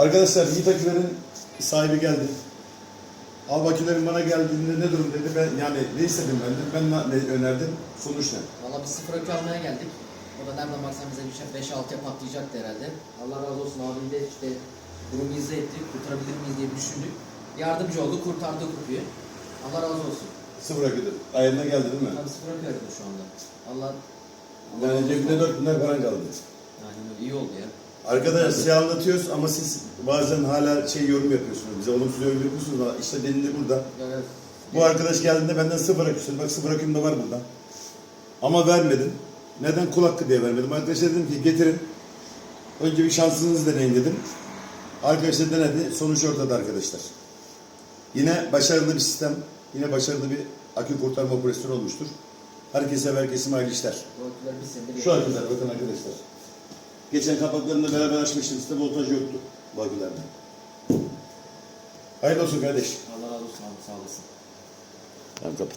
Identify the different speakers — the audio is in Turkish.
Speaker 1: Arkadaşlar Yiğit Aküler'in sahibi geldi. Al Aküler'in bana geldiğinde ne durum dedi. Ben yani ne istedim ben de. Ben ne önerdim? Sonuç ne?
Speaker 2: Valla biz sıfır akü almaya geldik. O da nereden baksan bize bir şey 5-6'ya patlayacaktı herhalde. Allah razı olsun abim de işte durumu izah etti. Kurtarabilir miyiz diye düşündük. Yardımcı oldu, kurtardı kupuyu. Allah razı olsun.
Speaker 1: Sıfır Aküler. Ayarına geldi değil mi?
Speaker 2: Tabii sıfır aradı şu anda. Allah... Allah
Speaker 1: Yani cebinde
Speaker 2: olsun.
Speaker 1: 4 bin lira paran kaldı.
Speaker 2: Öyle. iyi oldu ya.
Speaker 1: Arkadaşlar size anlatıyoruz ama siz bazen hala şey yorum yapıyorsunuz. Bize olumsuz yorum yapıyorsunuz ama işte delili burada.
Speaker 2: Evet.
Speaker 1: Bu arkadaş geldiğinde benden sıfır istedi. Bak sıfır aküm de var burada. Ama vermedim. Neden kul hakkı diye vermedim. Arkadaşa dedim ki getirin. Önce bir şansınızı deneyin dedim. Arkadaşlar denedi. Sonuç ortada arkadaşlar. Yine başarılı bir sistem. Yine başarılı bir akü kurtarma operasyonu olmuştur. Herkese ve herkese hayırlı işler. Şu aküler bakın arkadaşlar. Geçen kapaklarını da beraber açmıştık. Sizde voltaj yoktu bu akülerde. Hayırlı olsun kardeş.
Speaker 2: Allah razı olsun abi sağ olasın.
Speaker 1: Tamam kapat.